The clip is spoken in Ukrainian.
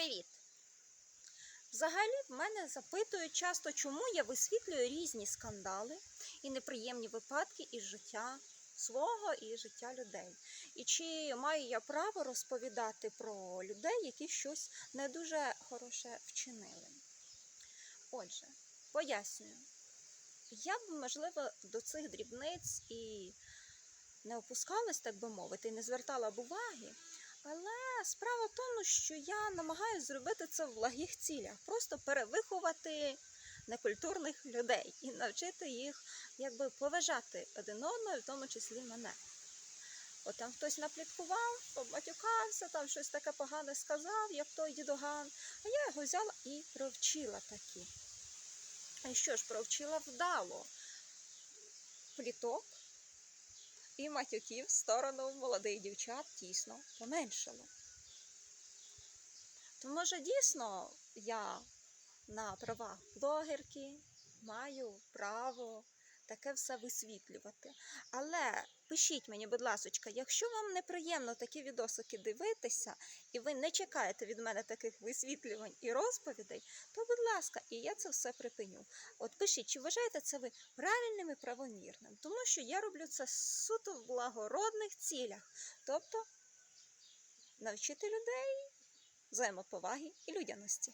Привіт! Взагалі в мене запитують часто, чому я висвітлюю різні скандали і неприємні випадки із життя свого і життя людей. І чи маю я право розповідати про людей, які щось не дуже хороше вчинили. Отже, пояснюю. Я б, можливо, до цих дрібниць і не опускалась, так би мовити, і не звертала б уваги. Але справа в тому, що я намагаюся зробити це в благих цілях, просто перевиховати некультурних людей і навчити їх якби поважати один одного, в тому числі мене. От там хтось напліткував, побатюкався, там щось таке погане сказав, як той дідоган. А я його взяла і провчила такі. І що ж, провчила вдало. Пліток і матюків в сторону молодих дівчат тісно поменшало. То може дійсно я на правах блогерки маю право таке все висвітлювати. Але пишіть мені, будь ласка, якщо вам неприємно такі відосики дивитися, і ви не чекаєте від мене таких висвітлювань і розповідей, то будь ласка, і я це все припиню. От пишіть, чи вважаєте це ви правильним і правомірним? Тому що я роблю це суто в благородних цілях, тобто навчити людей взаємоповаги і людяності.